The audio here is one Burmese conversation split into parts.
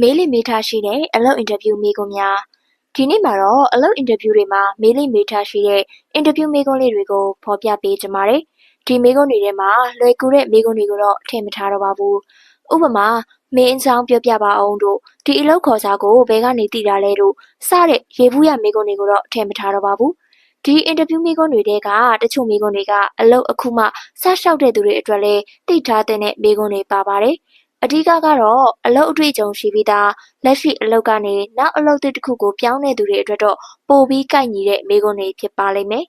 မေးလိမေးထားရှိတဲ့အလုပ်အင်တာဗျူးမေးခွန်းများဒီနေ့မှာတော့အလုပ်အင်တာဗျူးတွေမှာမေးလိမေးထားရှိတဲ့အင်တာဗျူးမေးခွန်းလေးတွေကိုဖော်ပြပေးကြပါမယ်။ဒီမေးခွန်းတွေထဲမှာလွယ်ကူတဲ့မေးခွန်းတွေကိုတော့ထည့်မထားတော့ပါဘူး။ဥပမာမင်းအကြောင်းပြောပြပါအောင်တို့ဒီအလုပ်ခေါ်စာကိုဘယ်ကနေတည်တာလဲတို့စတဲ့ရေဘူးရမေးခွန်းတွေကိုတော့ထည့်မထားတော့ပါဘူး။ဒီအင်တာဗျူးမေးခွန်းတွေတဲကတချို့မေးခွန်းတွေကအလုပ်အခုမှစလျှောက်တဲ့သူတွေအတွက်လည်းသိထားတဲ့မေးခွန်းတွေပါပါတယ်။ အဓိကကတော့အလုပ်အတွေ့အကြုံရှိပြီးသားလက်ရှိအလုပ်ကနေနောက်အလုပ်သစ်တစ်ခုကိုပြောင်းတဲ့သူတွေအတွက်တော့ပိုပြီးကိုက်ညီတဲ့မေးခွန်းတွေဖြစ်ပါလိမ့်မယ်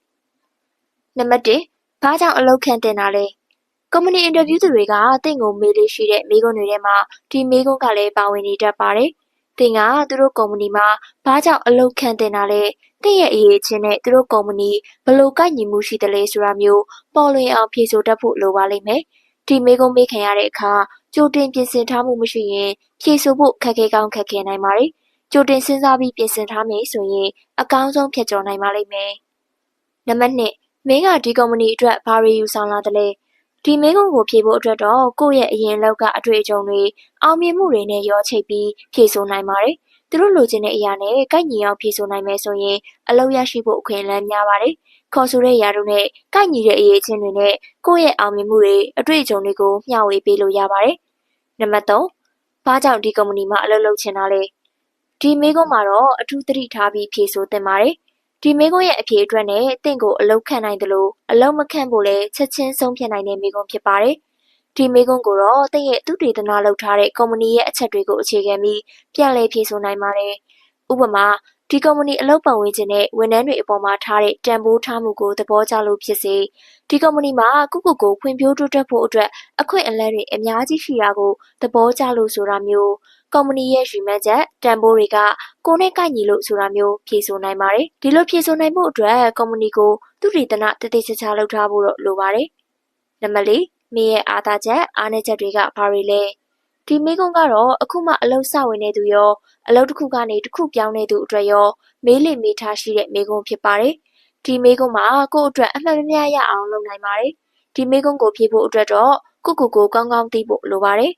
။နံပါတ်1ဘာကြောင့်အလုပ်ခန့်တင်တာလဲ။ကုမ္ပဏီအင်တာဗျူးသူတွေကတင့်ကိုမေးလေးရှိတဲ့မေးခွန်းတွေထဲမှာဒီမေးခွန်းကလည်းပါဝင်နေတတ်ပါတယ်။တင်ကသူတို့ကုမ္ပဏီမှာဘာကြောင့်အလုပ်ခန့်တင်တာလဲတင့်ရဲ့အရေးချင်းနဲ့သူတို့ကုမ္ပဏီဘလို့ကိုက်ညီမှုရှိတယ်လဲဆိုတာမျိုးပေါ်လွင်အောင်ဖြေဆိုတတ်ဖို့လိုပါလိမ့်မယ်။ဒီမေးခွန်းမေးခံရတဲ့အခါ ကြိုတင်ပြင်ဆင်ထားမှုမရှိရင်ဖြေဆိုဖို့ခက်ခဲကောင်းခက်ခဲနိုင်ပါတယ်။ကြိုတင်စဉ်းစားပြီးပြင်ဆင်ထားမယ်ဆိုရင်အကောင်းဆုံးဖြတ်ကျော်နိုင်ပါလိမ့်မယ်။နံပါတ်2မင်းကဒီကုမ္ပဏီအတွက်ဘာတွေယူဆောင်လာသလဲ။ဒီမင်းကုန်းကိုဖြေဖို့အတွက်တော့ကိုယ့်ရဲ့အရင်လောက်ကအတွေ့အကြုံတွေအောင်မြင်မှုတွေနဲ့ရောချိတ်ပြီးဖြေဆိုနိုင်ပါတယ်။သူတို့လိုချင်တဲ့အရာနဲ့ကိုက်ညီအောင်ဖြေဆိုနိုင်မယ်ဆိုရင်အလုပ်ရရှိဖို့အခွင့်အလမ်းများပါတယ်။ ခေါ်ဆိုတဲ့ယာတို့နဲ့ကိုက်ညီတဲ့အရေးချင်းတွေနဲ့ကိုယ့်ရဲ့အောင်မြင်မှုတွေအတွေ့အကြုံတွေကိုမျှဝေပေးလို့ရပါတယ်။နံပါတ်3ဘာကြောင့်ဒီကုမ္ပဏီမှာအလုပ်လုပ်ချင်တာလဲ။ဒီမေးခွန်းမှာတော့အထူးသတိထားပြီးဖြေဆိုသင့်ပါတယ်။ဒီမေးခွန်းရဲ့အဖြေအတွက်နဲ့တင့်ကိုအလုပ်ခံနိုင်တယ်လို့အလုပ်မခံဖို့လည်းချက်ချင်းဆုံးဖြတ်နိုင်တဲ့မေးခွန်းဖြစ်ပါတယ်။ဒီမေးခွန်းကိုတော့တင့်ရဲ့သူတည်တနာလုပ်ထားတဲ့ကုမ္ပဏီရဲ့အချက်တွေကိုအခြေခံပြီးပြန်လည်ဖြေဆိုနိုင်ပါတယ်။ဥပမာ ဒီကုမ္ပဏီအလုပ်ပတ်ဝန်းကျင်နဲ့ဝန်ထမ်းတွေအပေါ်မှာထားတဲ့တန်ဖိုးထားမှုကိုသဘောကျလို့ဖြစ်စေဒီကုမ္ပဏီမှာကိုယ့်ကိုယ်ကိုဖွံ့ဖြိုးတိုးတက်ဖို့အတွက်အခွင့်အလမ်းတွေအများကြီးရှိတာကိုသဘောကျလို့ဆိုတာမျိုးကုမ္ပဏီရဲ့ရည်မှန်းချက်တန်ဖိုးတွေကကိုယ်နဲ့ကိုက်ညီလို့ဆိုတာမျိုးဖြေဆိုနိုင်ပါတယ်ဒီလိုဖြေဆိုနိုင်ဖို့အတွက်ကုမ္ပဏီကိုသူတည်တနာတည်တည်ချာချာလုပ်ထားဖို့တော့လိုပါတယ်နံပါတ်၄မင်းရဲ့အားသာချက်အားနည်းချက်တွေကဘာတွေလဲ ဒီမေးခွန်းကတော့အခုမှအလုပ်စဝင်နေသူရောအလုပ်တစ်ခုကနေတစ်ခုပြောင်းနေသူအတွက်ရောမေးလေမေးထားရှိတဲ့မေးခွန်းဖြစ်ပါတယ်။ဒီမေးခွန်းမှာကိုယ့်အတွက်အမှန်တမ်းရအောင်လုပ်နိုင်ပါတယ်။ဒီမေးခွန်းကိုဖြေဖို့အတွက်တော့ကိုကိုကိုကောင်းကောင်းသိဖို့လိုပါတယ်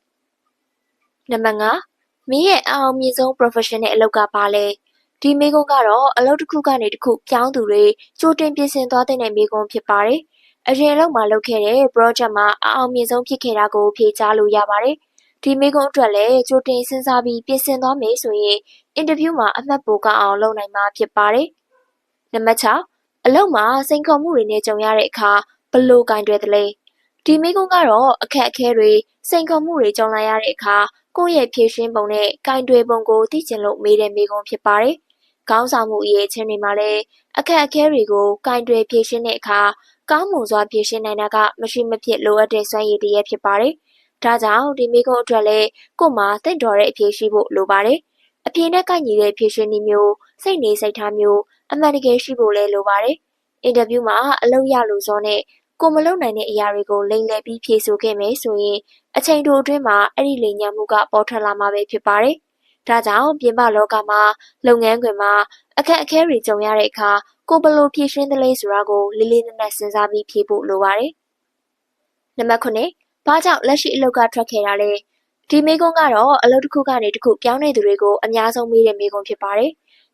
။နံပါတ်5မင်းရဲ့အအောင်မြင့်ဆုံး professional အလုပ်ကဘာလဲ။ဒီမေးခွန်းကတော့အလုပ်တစ်ခုကနေတစ်ခုပြောင်းသူတွေကြိုတင်ပြင်ဆင်သွားတဲ့မေးခွန်းဖြစ်ပါတယ်။အရင်အလုပ်မှာလုပ်ခဲ့တဲ့ project မှာအအောင်မြင့်ဆုံးဖြစ်ခဲ့တာကိုဖြေကြားလို့ရပါတယ်။ ဒီမေးခွန်းအတွက်လည်းကြိုတင်စဉ်းစားပြီးပြင်ဆင်သွားမယ်ဆိုရင်အင်တာဗျူးမှာအမှတ်ပိုကောင်းအောင်လုပ်နိုင်မှာဖြစ်ပါတယ်။နံပါတ်6အလုပ်မှာစိန်ခေါ်မှုတွေနဲ့ကြုံရတဲ့အခါဘယ်လိုကင်တွယ်သလဲ။ဒီမေးခွန်းကတော့အခက်အခဲတွေစိန်ခေါ်မှုတွေကြုံလာရတဲ့အခါကိုယ့်ရဲ့ဖြည့်ရှင်းပုံနဲ့ကင်တွယ်ပုံကိုသိချင်လို့မေးတဲ့မေးခွန်းဖြစ်ပါတယ်။ခေါင်းဆောင်မှုအရေးချင်းတွေမှာလည်းအခက်အခဲတွေကိုကင်တွယ်ဖြည့်ရှင်းတဲ့အခါကောင်းမွန်စွာဖြည့်ရှင်းနိုင်တာကမရှိမဖြစ်လိုအပ်တဲ့စွမ်းရည်တစ်ရပ်ဖြစ်ပါတယ်။ ဒါကြောင့်ဒီမိကုန်းအတွက်လည်းကို့မှာတင့်တော်တဲ့အဖြေရှိဖို့လိုပါတယ်။အဖြေနဲ့ကိုက်ညီတဲ့အဖြေရှင်နည်းမျိုးစိတ်နေစိတ်ထားမျိုးအမှန်တကယ်ရှိဖို့လည်းလိုပါတယ်။အင်တာဗျူးမှာအလုပ်ရလို့စောနဲ့ကိုမလုံနိုင်တဲ့အရာတွေကိုလိမ်လည်ပြီးဖြေဆိုခဲ့မယ်ဆိုရင်အချိန်တိုအတွင်းမှာအဲ့ဒီလိမ်ညာမှုကပေါ်ထွက်လာမှာပဲဖြစ်ပါတယ်။ဒါကြောင့်ပြင်ပလောကမှာလုပ်ငန်းခွင်မှာအခက်အခဲတွေကြုံရတဲ့အခါကိုဘလို့ဖြေရှင်းသလဲဆိုတာကိုလေးလေးနက်နက်စဉ်းစားပြီးဖြေဖို့လိုပါတယ်။နံပါတ်9 ဘာကြောင့်လက်ရှိအလုပ်ကထွက်ခဲ့တာလဲဒီမေးခွန်းကတော့အလုပ်တစ်ခုကနေတစ်ခုပြောင်းနေသူတွေကိုအများဆုံးမေးတဲ့မေးခွန်းဖြစ်ပါတယ်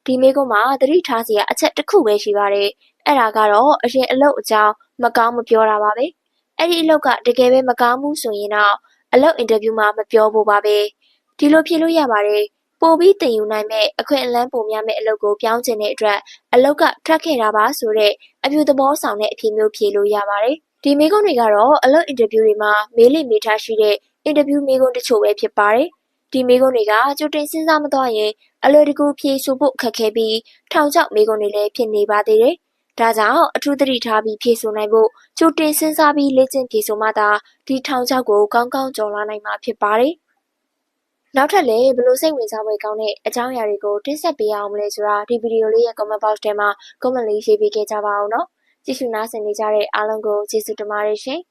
ဒီမေးခွန်းမှာသတိထားစရာအချက်တစ်ခုပဲရှိပါတယ်အဲ့ဒါကတော့အရင်အလုပ်အကြောင်းမကောင်းမပြောတာပါပဲအဲ့ဒီအလုပ်ကတကယ်ပဲမကောင်းဘူးဆိုရင်တော့အလုပ်အင်တာဗျူးမှာမပြောဖို့ပါပဲဒီလိုဖြေလို့ရပါတယ်ပိုပြီးတင်ယူနိုင်မဲ့အခွင့်အလမ်းပုံများမဲ့အလုပ်ကိုပြောင်းချင်တဲ့အတွက်အလုပ်ကထွက်ခဲ့တာပါဆိုတဲ့အပြူသဘောဆောင်တဲ့အဖြေမျိုးဖြေလို့ရပါတယ် ဒီမေးခွန်းတွေကတော့အလုပ်အင်တာဗျူးတွေမှာမေးလိမေးထားရှိတဲ့အင်တာဗျူးမေးခွန်းတချို့ပဲဖြစ်ပါတယ်။ဒီမေးခွန်းတွေကကြိုတင်စဉ်းစားမသွားရင်အလွယ်တကူဖြေဆိုဖို့ခက်ခဲပြီးထောင်ချောက်မေးခွန်းတွေလည်းဖြစ်နေပါသေးတယ်။ဒါကြောင့်အထူးသတိထားပြီးဖြေဆိုနိုင်ဖို့ကြိုတင်စဉ်းစားပြီးလေ့ကျင့်ဖြေဆိုမှသာဒီထောင်ချောက်ကိုကောင်းကောင်းကျော်လွှားနိုင်မှာဖြစ်ပါတယ်။နောက်ထပ်လည်းဘလို့စိတ်ဝင်စားဖွယ်ကောင်းတဲ့အကြောင်းအရာတွေကိုတင်ဆက်ပေးအောင်မလဲဆိုတာဒီဗီဒီယိုလေးရဲ့ comment box ထဲမှာ comment လေးရေးပေးခဲ့ကြပါအောင်နော်။ ကြည့်ရှုနားဆင်နေကြတဲ့အားလုံးကိုကျေးဇူးတင်ပါတယ်ရှင်။